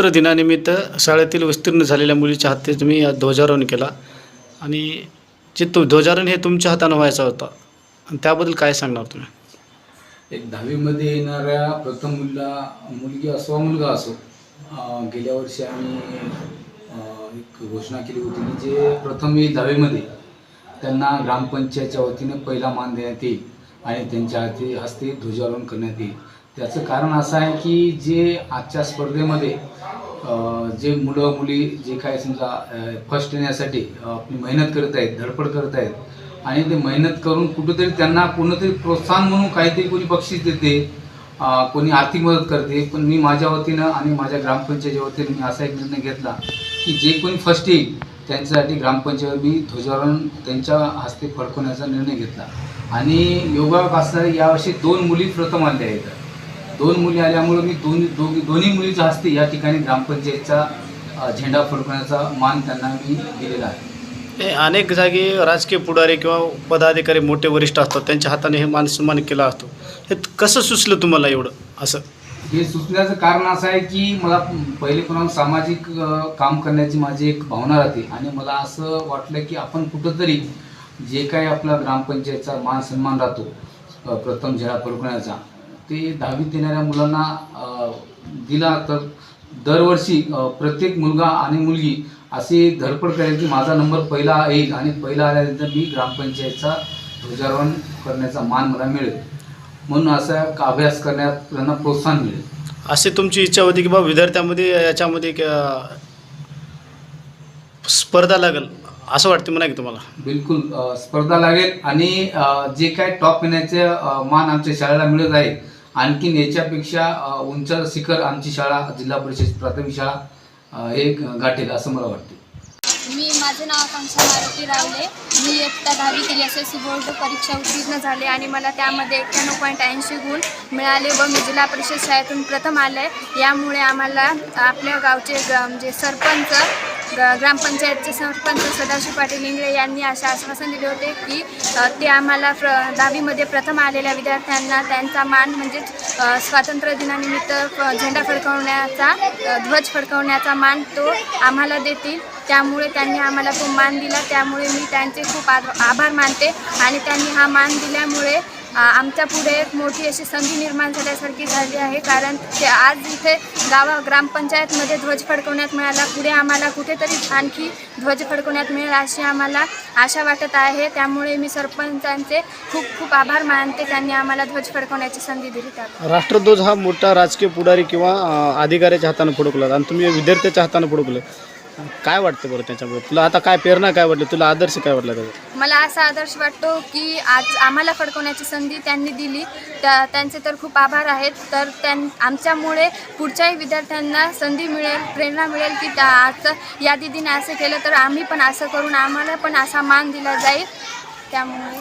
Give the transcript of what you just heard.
स्वातंत्र्य दिनानिमित्त शाळेतील उत्तीर्ण झालेल्या मुलीच्या हस्ते तुम्ही ध्वजारोहण केला. आणि जे तु ध्वजारोहण हे तुमच्या हातानं व्हायचा होता. आणि त्याबद्दल काय सांगणार तुम्ही? एक दहावीमध्ये येणाऱ्या प्रथम मुलगा मुलगी असो मुलगा असो गेल्या वर्षी आम्ही एक घोषणा केली होती की जे प्रथम येईल दहावीमध्ये त्यांना ग्रामपंचायतच्या वतीने पहिला मान देण्यात येईल आणि त्यांच्या हाती हस्ते ध्वजारोहण करण्यात येईल. त्याचं कारण असं आहे की जे आजच्या स्पर्धेमध्ये जे मुलं मुली जे काय समजा फर्स्ट येण्यासाठी आपली मेहनत करत आहेत धडपड करत आहेत आणि ते मेहनत करून कुठंतरी त्यांना कोणतरी प्रोत्साहन म्हणून काहीतरी कोणी बक्षीस देते कोणी आर्थिक मदत करते. पण मी माझ्या वतीनं आणि माझ्या ग्रामपंचायतीच्या वतीनं मी असा एक निर्णय घेतला की जे कोणी फर्स्ट येईल त्यांच्यासाठी ग्रामपंचायत मी ध्वजारोहण त्यांच्या हस्ते फडकवण्याचा निर्णय घेतला. आणि योगायोग असणारे यावर्षी दोन मुली प्रथम आल्या आहेत. दोन मुली आल्यामुळे मी दोन्ही दोघी दोन्ही मुलीच्या हस्ते या ठिकाणी ग्रामपंचायतचा झेंडा फडकवण्याचा मान त्यांना मी दिलेला आहे. अनेक जागी राजकीय पुढारी किंवा पदाधिकारी मोठे वरिष्ठ असतात त्यांच्या हाताने हे मान सन्मान केला असतो. हे कसं सुचलं तुम्हाला एवढं असं? हे सुचण्याचं कारण असं आहे की मला पहिले कोणाला सामाजिक काम करण्याची माझी एक भावना राहते आणि मला असं वाटलं की आपण कुठंतरी जे काही आपला ग्रामपंचायतचा मान सन्मान राहतो प्रथम झेडा फडकवण्याचा ते दहावीत येणाऱ्या मुलांना दिला तर दरवर्षी प्रत्येक मुलगा आणि मुलगी अशी धडपड करेल की माझा नंबर पहिला येईल आणि पहिला आल्यानंतर मी ग्रामपंचायतचा ध्वजारोहण करण्याचा मान मला मिळेल. म्हणून असा एक अभ्यास करण्यात त्यांना प्रोत्साहन मिळेल. अशी तुमची इच्छा होती की बा विद्यार्थ्यामध्ये याच्यामध्ये स्पर्धा लागेल असं वाटतं म्हणा की तुम्हाला? बिलकुल स्पर्धा लागेल आणि जे काय टॉप येण्याचे मान आमच्या शाळेला मिळत आहे आणखीन याच्यापेक्षा उंच शिखर आमची शाळा जिल्हा परिषद प्राथमिक शाळा हे गाठेल असं मला वाटते. मी माझं नाव आकांक्षा मारुती रावले. मी इयत्ता दहावीतील एस एस सी बोर्ड परीक्षा उत्तीर्ण झाले आणि मला त्यामध्ये एक्क्याण्णव पॉईंट ऐंशी गुण मिळाले व मी जिल्हा परिषद शाळेतून प्रथम आले. यामुळे आम्हाला आपल्या गावचे म्हणजे सरपंच ग ग्रामपंचायतचे सरपंच सदाशिव पाटील इंगळे यांनी असे आश्वासन दिले होते की ते आम्हाला प्र दहावीमध्ये प्रथम आलेल्या विद्यार्थ्यांना त्यांचा मान म्हणजेच स्वातंत्र्य दिनानिमित्त फ- झेंडा फडकवण्याचा ध्वज फडकवण्याचा मान तो आम्हाला देतील. त्यामुळे त्यांनी आम्हाला तो मान दिला. त्यामुळे मी त्यांचे खूप आभार मानते आणि त्यांनी हा मान दिल्यामुळे आमच्या पुढे एक मोठी अशी संधी निर्माण झाल्यासारखी झाली आहे. कारण ते आज इथे गावा ग्रामपंचायतमध्ये ध्वज फडकवण्यात मिळाला. पुढे आम्हाला कुठेतरी आणखी ध्वज फडकवण्यात मिळेल अशी आम्हाला आशा वाटत आहे. त्यामुळे मी सरपंचांचे खूप खूप आभार मानते. त्यांनी आम्हाला ध्वज फडकवण्याची संधी दिली त्याबद्दल राष्ट्रध्वज हा मोठा राजकीय पुढारी किंवा अधिकाऱ्याच्या हातानं फडकला आणि तुम्ही विद्यार्थ्याच्या हातानं फडकलं काय वाटतं बरं त्याच्याबद्दल? तुला आता काय प्रेरणा काय वाटली? तुला आदर्श काय वाटला त्याचा मला असा आदर्श वाटतो की आज आम्हाला फडकवण्याची संधी त्यांनी दिली. त्या त्यांचे तर खूप आभार आहेत. तर त्यां आमच्यामुळे पुढच्याही विद्यार्थ्यांना संधी मिळेल प्रेरणा मिळेल की त्या आज या दिदीने असं केलं तर आम्ही पण असं करून आम्हाला पण असा मान दिला जाईल. त्यामुळे